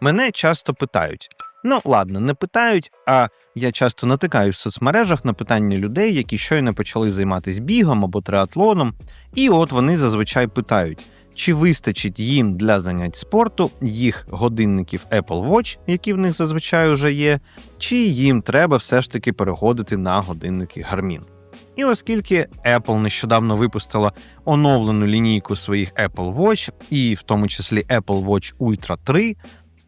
Мене часто питають. Ну, ладно, не питають, а я часто натикаю в соцмережах на питання людей, які щойно почали займатися бігом або триатлоном, і от вони зазвичай питають, чи вистачить їм для занять спорту їх годинників Apple Watch, які в них зазвичай вже є, чи їм треба все ж таки переходити на годинники Garmin. І оскільки Apple нещодавно випустила оновлену лінійку своїх Apple Watch, і в тому числі Apple Watch Ultra 3,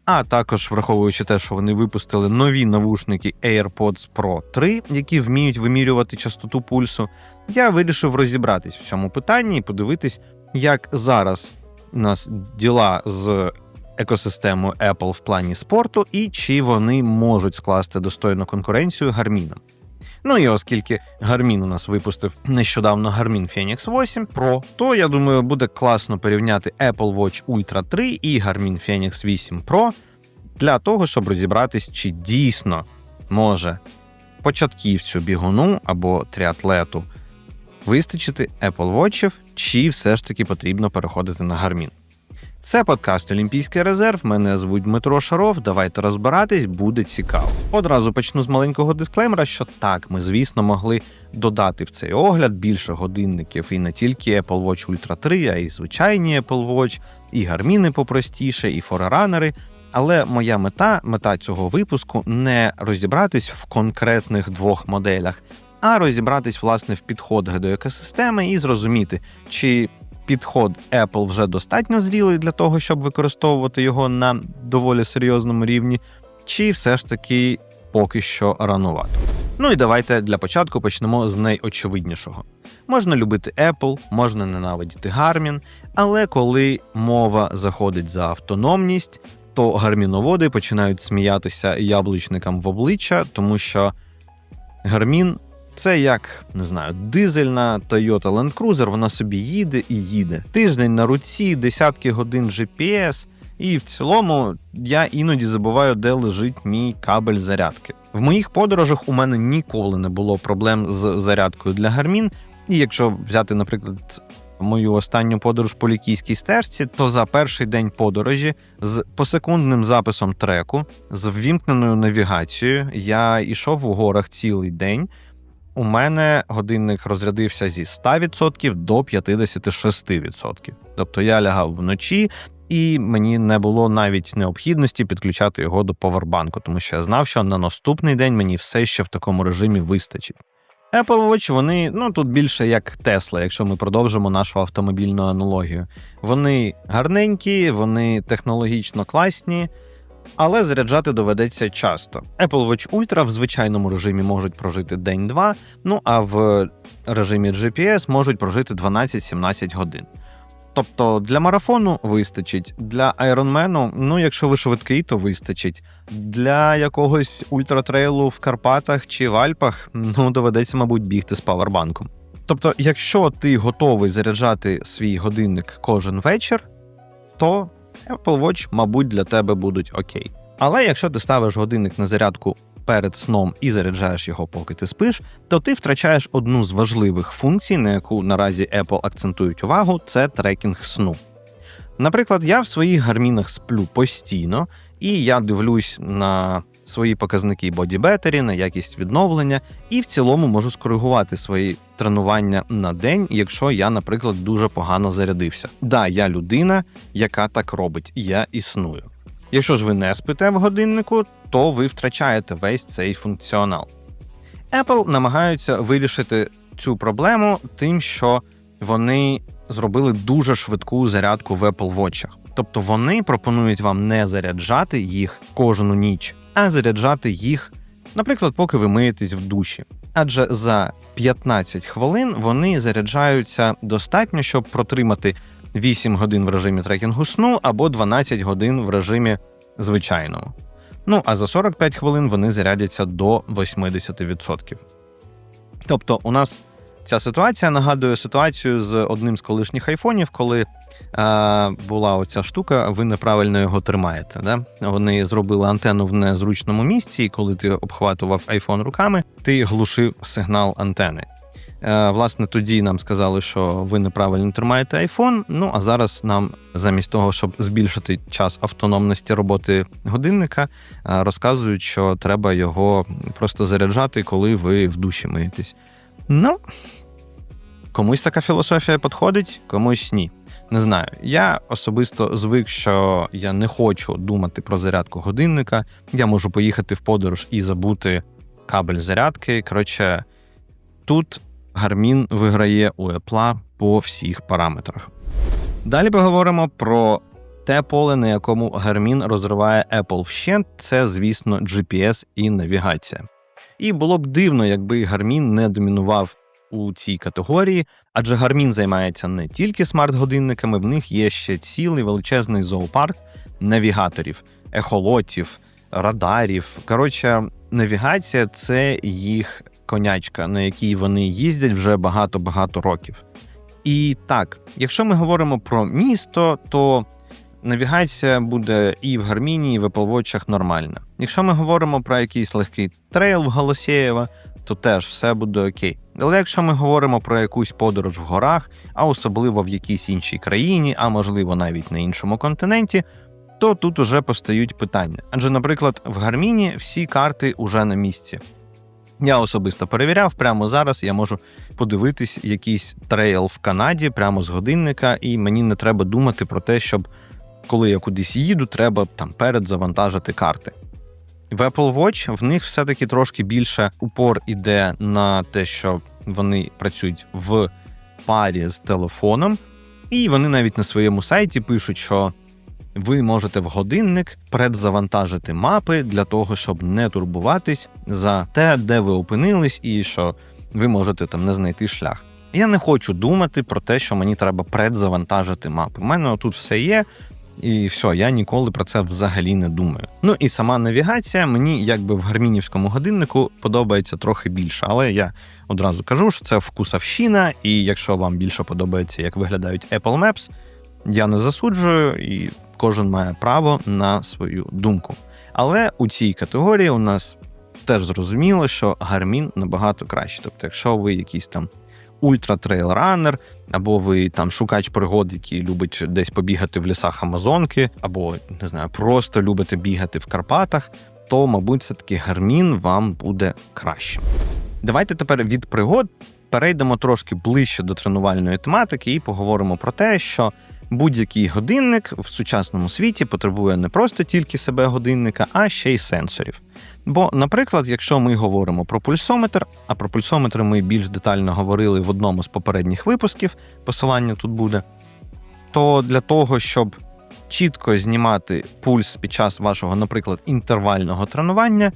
а також враховуючи те, що вони випустили нові навушники AirPods Pro 3, які вміють вимірювати частоту пульсу, я вирішив розібратись в цьому питанні і подивитись, як зараз у нас діла з екосистемою Apple в плані спорту, і чи вони можуть скласти достойну конкуренцію Гармінам. Ну і оскільки Garmin у нас випустив нещодавно Garmin Phoenix 8 Pro, то я думаю, буде класно порівняти Apple Watch Ultra 3 і Garmin Phoenix 8 Pro для того, щоб розібратись, чи дійсно може початківцю бігуну або тріатлету вистачити Apple Watch, чи все ж таки потрібно переходити на Garmin. Це подкаст Олімпійський резерв. Мене звуть Дмитро Шаров. Давайте розбиратись, буде цікаво. Одразу почну з маленького дисклеймера, що так, ми, звісно, могли додати в цей огляд більше годинників і не тільки Apple Watch Ultra 3, а й звичайні Apple Watch, і гарміни попростіше, і фореранери. Але моя мета, мета цього випуску не розібратись в конкретних двох моделях, а розібратись власне в підходах до екосистеми і зрозуміти, чи підход Apple вже достатньо зрілий для того, щоб використовувати його на доволі серйозному рівні, чи все ж таки поки що ранувато. Ну і давайте для початку почнемо з найочевиднішого. Можна любити Apple, можна ненавидіти Garmin, але коли мова заходить за автономність, то гарміноводи починають сміятися яблучникам в обличчя, тому що Garmin це як не знаю, дизельна Toyota Land Cruiser, вона собі їде і їде. Тиждень на руці, десятки годин GPS, і в цілому я іноді забуваю, де лежить мій кабель зарядки. В моїх подорожах у мене ніколи не було проблем з зарядкою для Garmin, І якщо взяти, наприклад, мою останню подорож по лікійській стежці, то за перший день подорожі з посекундним записом треку, з ввімкненою навігацією, я йшов у горах цілий день у мене годинник розрядився зі 100% до 56%. Тобто я лягав вночі, і мені не було навіть необхідності підключати його до повербанку, тому що я знав, що на наступний день мені все ще в такому режимі вистачить. Apple Watch, вони ну тут більше як Tesla, якщо ми продовжимо нашу автомобільну аналогію. Вони гарненькі, вони технологічно класні але заряджати доведеться часто. Apple Watch Ultra в звичайному режимі можуть прожити день-два, ну а в режимі GPS можуть прожити 12-17 годин. Тобто для марафону вистачить, для айронмену, ну якщо ви швидкий, то вистачить. Для якогось ультратрейлу в Карпатах чи в Альпах, ну доведеться, мабуть, бігти з павербанком. Тобто, якщо ти готовий заряджати свій годинник кожен вечір, то Apple Watch, мабуть, для тебе будуть окей. Але якщо ти ставиш годинник на зарядку перед сном і заряджаєш його, поки ти спиш, то ти втрачаєш одну з важливих функцій, на яку наразі Apple акцентують увагу, це трекінг сну. Наприклад, я в своїх гармінах сплю постійно, і я дивлюсь на свої показники Battery, на якість відновлення, і в цілому можу скоригувати свої тренування на день, якщо я, наприклад, дуже погано зарядився. Да, я людина, яка так робить, я існую. Якщо ж ви не спите в годиннику, то ви втрачаєте весь цей функціонал. Apple намагаються вирішити цю проблему тим, що вони зробили дуже швидку зарядку в Apple Watch. Тобто вони пропонують вам не заряджати їх кожну ніч, а заряджати їх, наприклад, поки ви миєтесь в душі. Адже за 15 хвилин вони заряджаються достатньо, щоб протримати 8 годин в режимі трекінгу сну або 12 годин в режимі звичайному. Ну а за 45 хвилин вони зарядяться до 80%. Тобто, у нас ця ситуація нагадує ситуацію з одним з колишніх айфонів, коли а, була оця штука, ви неправильно його тримаєте. Да? Вони зробили антенну в незручному місці, і коли ти обхватував айфон руками, ти глушив сигнал антени. Е, Власне, тоді нам сказали, що ви неправильно тримаєте iPhone. Ну а зараз нам, замість того, щоб збільшити час автономності роботи годинника, е, розказують, що треба його просто заряджати, коли ви в душі миєтесь. Ну, комусь така філософія підходить, комусь ні. Не знаю. Я особисто звик, що я не хочу думати про зарядку годинника. Я можу поїхати в подорож і забути кабель зарядки. Коротше, тут Гармін виграє у Apple по всіх параметрах. Далі поговоримо про те поле, на якому Гармін розриває Apple вщент. Це, звісно, GPS і навігація. І було б дивно, якби Гармін не домінував у цій категорії, адже Гармін займається не тільки смарт-годинниками, в них є ще цілий величезний зоопарк навігаторів, ехолотів, радарів. Коротше, навігація це їх конячка, на якій вони їздять вже багато-багато років. І так, якщо ми говоримо про місто, то навігація буде і в Гарміні, і в Apple Watch нормальна. Якщо ми говоримо про якийсь легкий трейл в Голосєєва, то теж все буде окей. Але якщо ми говоримо про якусь подорож в горах, а особливо в якійсь іншій країні, а можливо навіть на іншому континенті, то тут уже постають питання. Адже, наприклад, в Гарміні всі карти уже на місці. Я особисто перевіряв, прямо зараз я можу подивитись якийсь трейл в Канаді прямо з годинника, і мені не треба думати про те, щоб коли я кудись їду, треба там перед завантажити карти. В Apple Watch в них все-таки трошки більше упор іде на те, що вони працюють в парі з телефоном, і вони навіть на своєму сайті пишуть, що ви можете в годинник предзавантажити мапи для того, щоб не турбуватись за те, де ви опинились, і що ви можете там не знайти шлях. Я не хочу думати про те, що мені треба предзавантажити мапи. У мене тут все є, і все, я ніколи про це взагалі не думаю. Ну і сама навігація мені, якби в гармінівському годиннику, подобається трохи більше. Але я одразу кажу, що це вкусовщина, і якщо вам більше подобається, як виглядають Apple Maps, я не засуджую, і кожен має право на свою думку. Але у цій категорії у нас теж зрозуміло, що гармін набагато краще. Тобто, якщо ви якийсь там ультра-трейл-ранер, або ви там шукач пригод, який любить десь побігати в лісах Амазонки, або не знаю, просто любите бігати в Карпатах, то, мабуть, все-таки гармін вам буде кращим. Давайте тепер від пригод перейдемо трошки ближче до тренувальної тематики і поговоримо про те, що будь-який годинник в сучасному світі потребує не просто тільки себе годинника, а ще й сенсорів. Бо, наприклад, якщо ми говоримо про пульсометр, а про пульсометр ми більш детально говорили в одному з попередніх випусків, посилання тут буде, то для того, щоб чітко знімати пульс під час вашого, наприклад, інтервального тренування,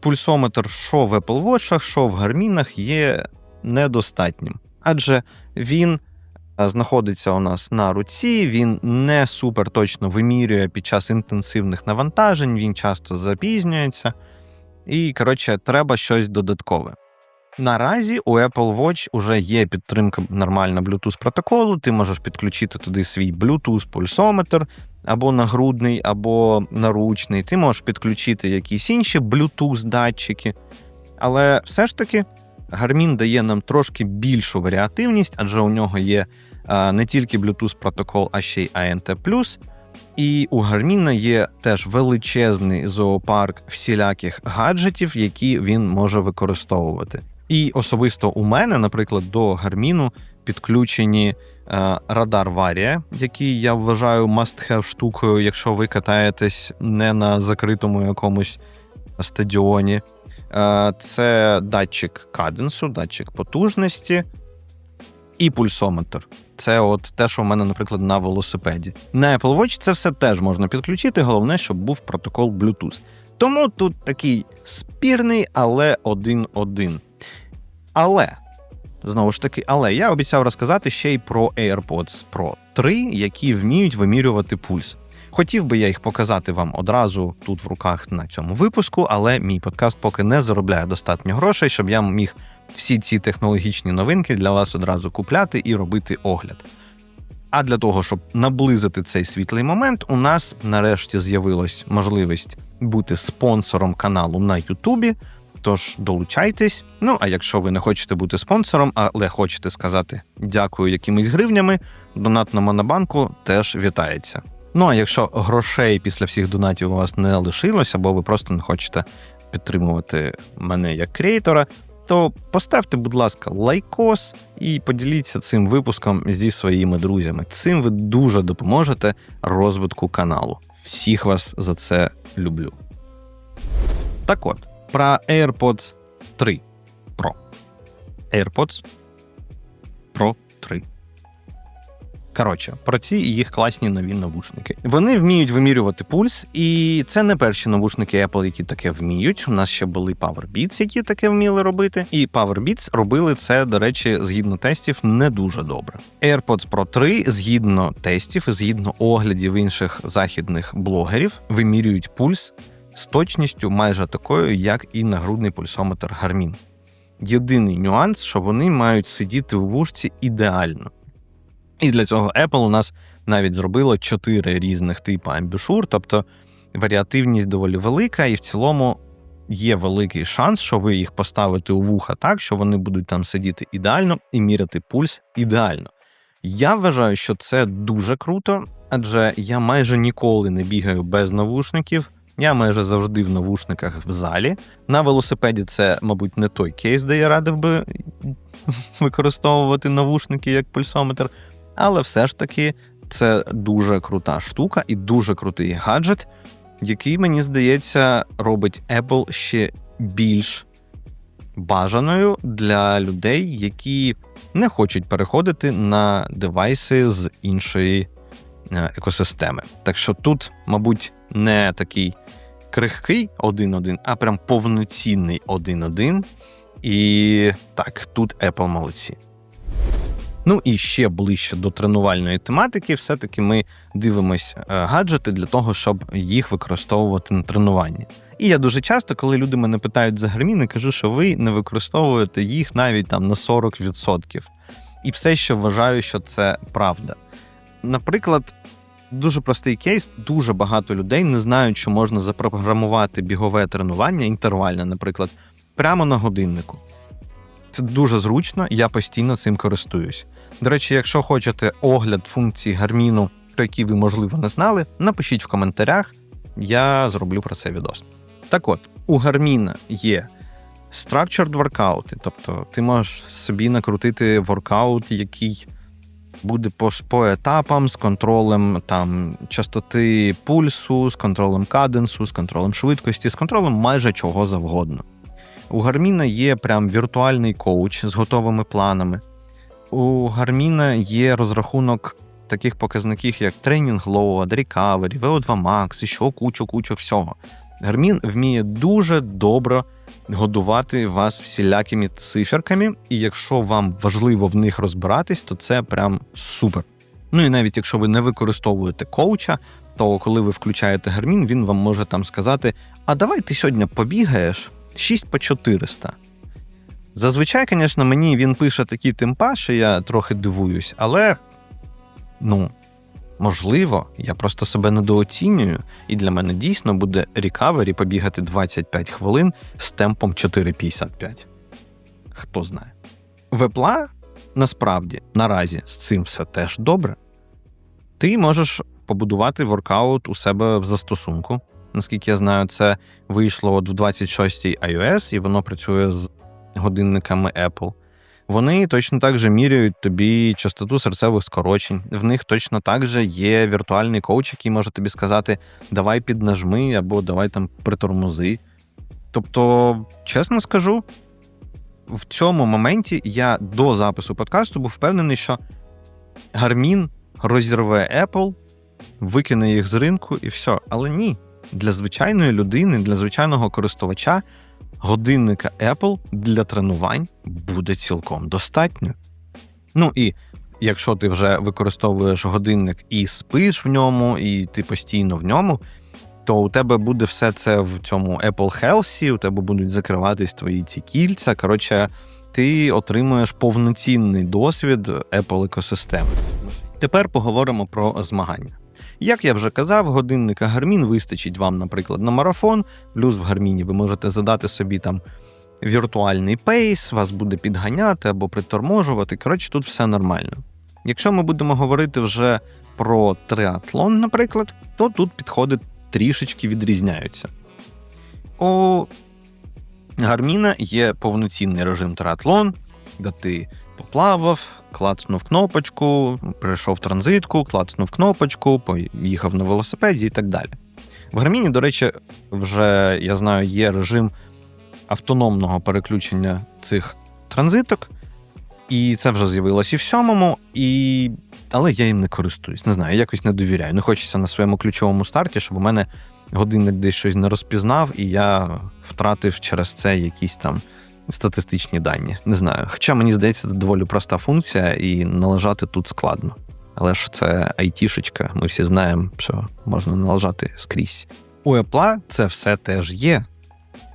пульсометр, що в Apple Watch, що в гармінах, є недостатнім. Адже він знаходиться у нас на руці, він не супер точно вимірює під час інтенсивних навантажень, він часто запізнюється. І, коротше, треба щось додаткове. Наразі у Apple Watch вже є підтримка нормальна Bluetooth протоколу. Ти можеш підключити туди свій Bluetooth пульсометр або нагрудний, або наручний. Ти можеш підключити якісь інші Bluetooth датчики. Але все ж таки Garmin дає нам трошки більшу варіативність, адже у нього є не тільки Bluetooth протокол, а ще й ANT+. І у Гарміна є теж величезний зоопарк всіляких гаджетів, які він може використовувати. І особисто у мене, наприклад, до Гарміну підключені е, радар Варія, який я вважаю must-have штукою, якщо ви катаєтесь не на закритому якомусь стадіоні. Е, це датчик каденсу, датчик потужності і пульсометр. Це от те, що в мене, наприклад, на велосипеді. На Apple Watch це все теж можна підключити. Головне, щоб був протокол Bluetooth. Тому тут такий спірний, але один-один. Але, знову ж таки, але я обіцяв розказати ще й про AirPods Pro 3, які вміють вимірювати пульс. Хотів би я їх показати вам одразу тут в руках на цьому випуску, але мій подкаст поки не заробляє достатньо грошей, щоб я міг всі ці технологічні новинки для вас одразу купляти і робити огляд. А для того, щоб наблизити цей світлий момент, у нас нарешті з'явилась можливість бути спонсором каналу на Ютубі. Тож долучайтесь. Ну а якщо ви не хочете бути спонсором, але хочете сказати дякую якимись гривнями, донат на Монобанку теж вітається. Ну а якщо грошей після всіх донатів у вас не лишилось, або ви просто не хочете підтримувати мене як креатора, то поставте, будь ласка, лайкос і поділіться цим випуском зі своїми друзями. Цим ви дуже допоможете розвитку каналу. Всіх вас за це люблю. Так от, про AirPods 3 Pro. AirPods Pro 3. Коротше, про ці і їх класні нові навушники. Вони вміють вимірювати пульс, і це не перші навушники Apple, які таке вміють. У нас ще були PowerBeats, які таке вміли робити. І PowerBeats робили це, до речі, згідно тестів, не дуже добре. AirPods Pro 3, згідно тестів згідно оглядів інших західних блогерів, вимірюють пульс з точністю майже такою, як і нагрудний пульсометр Garmin. Єдиний нюанс, що вони мають сидіти у вушці ідеально. І для цього Apple у нас навіть зробило чотири різних типи амбішур, тобто варіативність доволі велика, і в цілому є великий шанс, що ви їх поставите у вуха так, що вони будуть там сидіти ідеально і міряти пульс ідеально. Я вважаю, що це дуже круто, адже я майже ніколи не бігаю без навушників. Я майже завжди в навушниках в залі. На велосипеді це, мабуть, не той кейс, де я радив би використовувати навушники як пульсометр. Але все ж таки це дуже крута штука і дуже крутий гаджет, який, мені здається, робить Apple ще більш бажаною для людей, які не хочуть переходити на девайси з іншої е, екосистеми. Так що тут, мабуть, не такий крихкий 1.1, а прям повноцінний 1.1. І так, тут Apple молодці. Ну і ще ближче до тренувальної тематики, все-таки ми дивимось е, гаджети для того, щоб їх використовувати на тренуванні. І я дуже часто, коли люди мене питають за гарміни, кажу, що ви не використовуєте їх навіть там на 40%. І все ще вважаю, що це правда. Наприклад, дуже простий кейс, дуже багато людей не знають, що можна запрограмувати бігове тренування, інтервальне, наприклад, прямо на годиннику. Це дуже зручно, я постійно цим користуюсь. До речі, якщо хочете огляд функцій гарміну, про які ви, можливо, не знали, напишіть в коментарях, я зроблю про це відос. Так от, у гарміна є structured workout, тобто ти можеш собі накрутити воркаут, який буде по, по етапам з контролем там частоти пульсу, з контролем каденсу, з контролем швидкості, з контролем майже чого завгодно. У Гарміна є прям віртуальний коуч з готовими планами. У Гарміна є розрахунок таких показників, як тренінг load, recovery, VO2 Max, і ще кучу-кучу всього. Гармін вміє дуже добре годувати вас всілякими циферками, і якщо вам важливо в них розбиратись, то це прям супер. Ну і навіть якщо ви не використовуєте коуча, то коли ви включаєте гармін, він вам може там сказати: А давай ти сьогодні побігаєш 6 по 400. Зазвичай, звісно, мені він пише такі темпа, що я трохи дивуюсь, але ну, можливо, я просто себе недооцінюю, і для мене дійсно буде рікавері побігати 25 хвилин з темпом 4,55. Хто знає. Вепла насправді наразі з цим все теж добре. Ти можеш побудувати воркаут у себе в застосунку. Наскільки я знаю, це вийшло от в 26-й iOS, і воно працює з годинниками Apple. Вони точно так же міряють тобі частоту серцевих скорочень. В них точно так же є віртуальний коуч, який може тобі сказати, давай піднажми або давай там притормози. Тобто, чесно скажу, в цьому моменті я до запису подкасту був впевнений, що Гармін розірве Apple, викине їх з ринку і все. Але ні. Для звичайної людини, для звичайного користувача годинника Apple для тренувань буде цілком достатньо. Ну і якщо ти вже використовуєш годинник і спиш в ньому, і ти постійно в ньому, то у тебе буде все це в цьому Apple Health, у тебе будуть закриватись твої ці кільця. Коротше, ти отримуєш повноцінний досвід Apple екосистеми. Тепер поговоримо про змагання. Як я вже казав, годинника Гармін вистачить вам, наприклад, на марафон, плюс в Гарміні ви можете задати собі там віртуальний пейс, вас буде підганяти або приторможувати. Коротше, тут все нормально. Якщо ми будемо говорити вже про триатлон, наприклад, то тут підходи трішечки відрізняються. У Гарміна є повноцінний режим триатлон, де ти поплавав, клацнув кнопочку, перейшов транзитку, клацнув кнопочку, поїхав на велосипеді і так далі. В Гарміні, до речі, вже я знаю, є режим автономного переключення цих транзиток, і це вже з'явилось і в сьомому, і... але я їм не користуюсь. Не знаю, якось не довіряю. Не хочеться на своєму ключовому старті, щоб у мене годинник десь щось не розпізнав, і я втратив через це якісь там статистичні дані. Не знаю. Хоча мені здається, це доволі проста функція, і належати тут складно. Але ж це айтішечка, ми всі знаємо, що можна належати скрізь. У Apple це все теж є.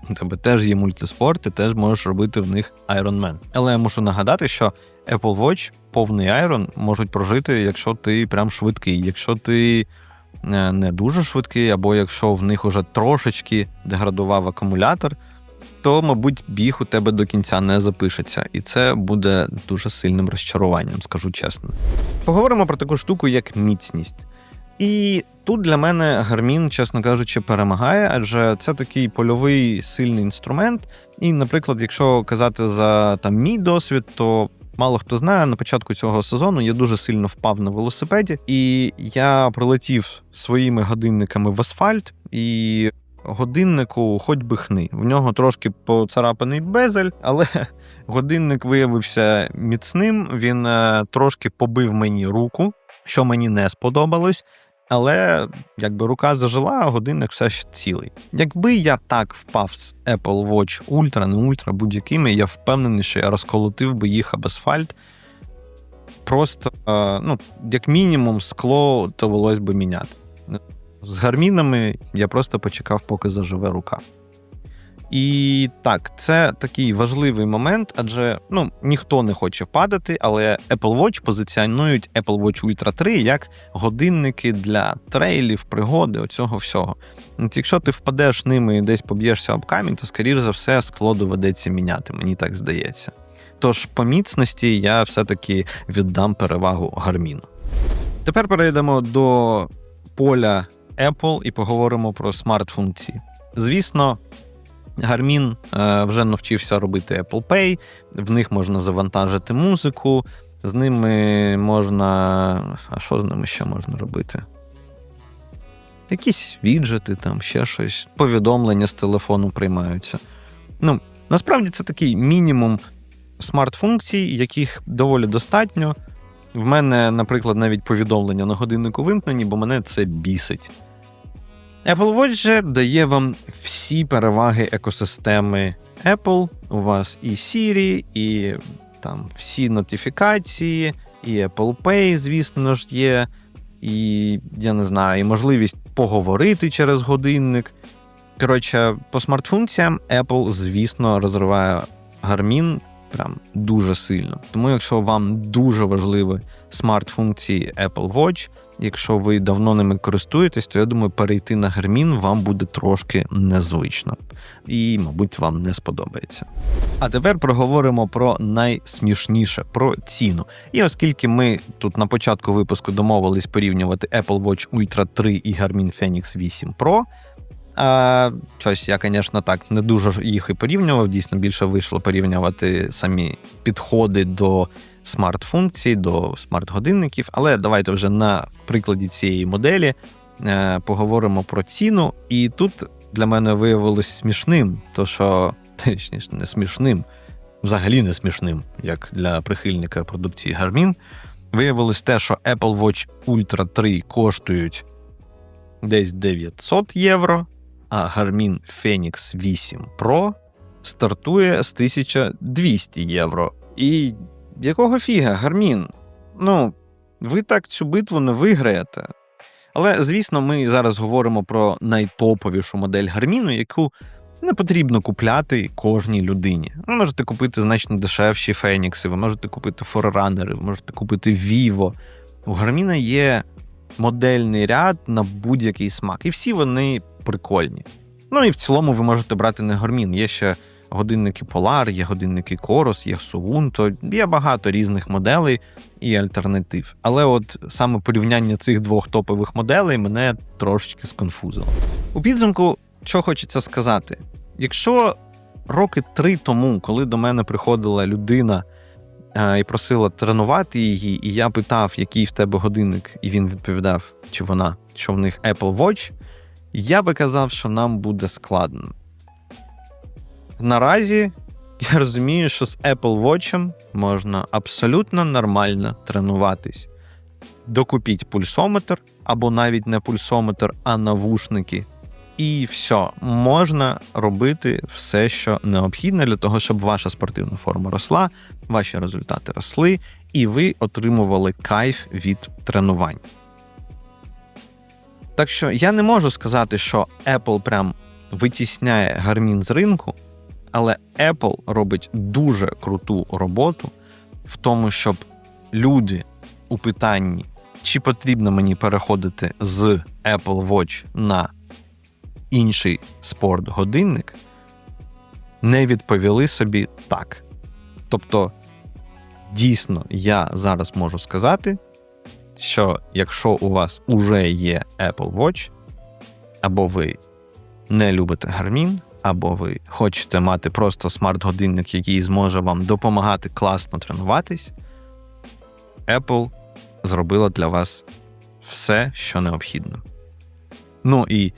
У тебе теж є мультиспорт, ти теж можеш робити в них Ironman. Але я мушу нагадати, що Apple Watch повний Iron можуть прожити, якщо ти прям швидкий. Якщо ти е, не дуже швидкий, або якщо в них уже трошечки деградував акумулятор, то, мабуть, біг у тебе до кінця не запишеться, і це буде дуже сильним розчаруванням, скажу чесно. Поговоримо про таку штуку, як міцність. І тут для мене гармін, чесно кажучи, перемагає, адже це такий польовий сильний інструмент. І, наприклад, якщо казати за там мій досвід, то мало хто знає, на початку цього сезону я дуже сильно впав на велосипеді, і я пролетів своїми годинниками в асфальт і годиннику хоч би хни. В нього трошки поцарапаний безель, але годинник виявився міцним. Він е, трошки побив мені руку, що мені не сподобалось. Але якби рука зажила, а годинник все ще цілий. Якби я так впав з Apple Watch Ultra, не Ultra, будь-якими, я впевнений, що я розколотив би їх об асфальт. Просто, е, ну, як мінімум, скло довелось би міняти. З гармінами я просто почекав, поки заживе рука. І так, це такий важливий момент, адже ну, ніхто не хоче падати, але Apple Watch позиціонують Apple Watch Ultra 3 як годинники для трейлів, пригоди, оцього всього. От Якщо ти впадеш ними і десь поб'єшся об камінь, то, скоріш за все, скло доведеться міняти, мені так здається. Тож по міцності я все-таки віддам перевагу гарміну. Тепер перейдемо до поля Apple і поговоримо про смарт-функції. Звісно, Garmin е, вже навчився робити Apple Pay, в них можна завантажити музику, з ними можна. А що з ними ще можна робити? Якісь віджити, там ще щось, повідомлення з телефону приймаються. Ну, насправді це такий мінімум смарт-функцій, яких доволі достатньо. В мене, наприклад, навіть повідомлення на годиннику вимкнені, бо мене це бісить. Apple Watch же дає вам всі переваги екосистеми Apple. У вас і Siri, і там всі нотифікації, і Apple Pay, звісно ж, є, і я не знаю, і можливість поговорити через годинник. Коротше, по смартфункціям Apple, звісно, розриває Garmin прям дуже сильно. Тому, якщо вам дуже важливі смарт-функції Apple Watch, якщо ви давно ними користуєтесь, то я думаю, перейти на Garmin вам буде трошки незвично і, мабуть, вам не сподобається. А тепер проговоримо про найсмішніше про ціну. І оскільки ми тут на початку випуску домовились порівнювати Apple Watch Ultra 3 і Garmin Fenix 8 Pro. А, Щось я, звісно, так не дуже їх і порівнював. Дійсно, більше вийшло порівнювати самі підходи до смарт-функцій, до смарт-годинників. Але давайте вже на прикладі цієї моделі е, поговоримо про ціну. І тут для мене виявилось смішним, то що точніше, не смішним, взагалі не смішним, як для прихильника продукції Garmin. Виявилось те, що Apple Watch Ultra 3 коштують десь 900 євро а Garmin Fenix 8 Pro стартує з 1200 євро. І якого фіга, Гармін? Ну, ви так цю битву не виграєте. Але, звісно, ми зараз говоримо про найтоповішу модель Гарміну, яку не потрібно купляти кожній людині. Ви можете купити значно дешевші Фенікси, ви можете купити Фореранери, ви можете купити Vivo. У Гарміна є модельний ряд на будь-який смак. І всі вони прикольні. Ну і в цілому ви можете брати не гормін. Є ще годинники Polar, є годинники Coros, є Suunto, є багато різних моделей і альтернатив. Але от саме порівняння цих двох топових моделей мене трошечки сконфузило. У підсумку, що хочеться сказати, якщо роки три тому, коли до мене приходила людина е, і просила тренувати її, і я питав, який в тебе годинник, і він відповідав, чи вона, що в них Apple Watch, я би казав, що нам буде складно. Наразі я розумію, що з Apple Watch можна абсолютно нормально тренуватись. Докупіть пульсометр, або навіть не пульсометр, а навушники. І все, можна робити все, що необхідно для того, щоб ваша спортивна форма росла, ваші результати росли, і ви отримували кайф від тренувань. Так що я не можу сказати, що Apple прям витісняє Garmin з ринку, але Apple робить дуже круту роботу в тому, щоб люди у питанні, чи потрібно мені переходити з Apple Watch на інший спорт-годинник, не відповіли собі так. Тобто, дійсно, я зараз можу сказати, що якщо у вас уже є Apple Watch, або ви не любите Garmin, або ви хочете мати просто смарт-годинник, який зможе вам допомагати класно тренуватись, Apple зробила для вас все, що необхідно. Ну і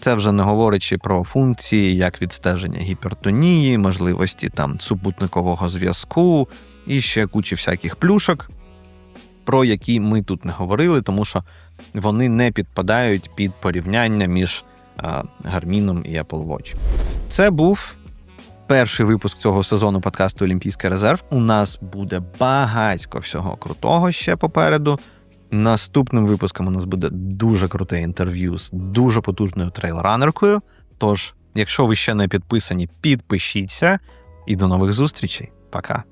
це вже не говорячи про функції, як відстеження гіпертонії, можливості там супутникового зв'язку і ще кучі всяких плюшок, про які ми тут не говорили, тому що вони не підпадають під порівняння між а, Гарміном і Apple Watch. Це був перший випуск цього сезону подкасту Олімпійський резерв. У нас буде багатько всього крутого ще попереду. Наступним випуском у нас буде дуже круте інтерв'ю з дуже потужною трейлранеркою. Тож, якщо ви ще не підписані, підпишіться і до нових зустрічей. Пока.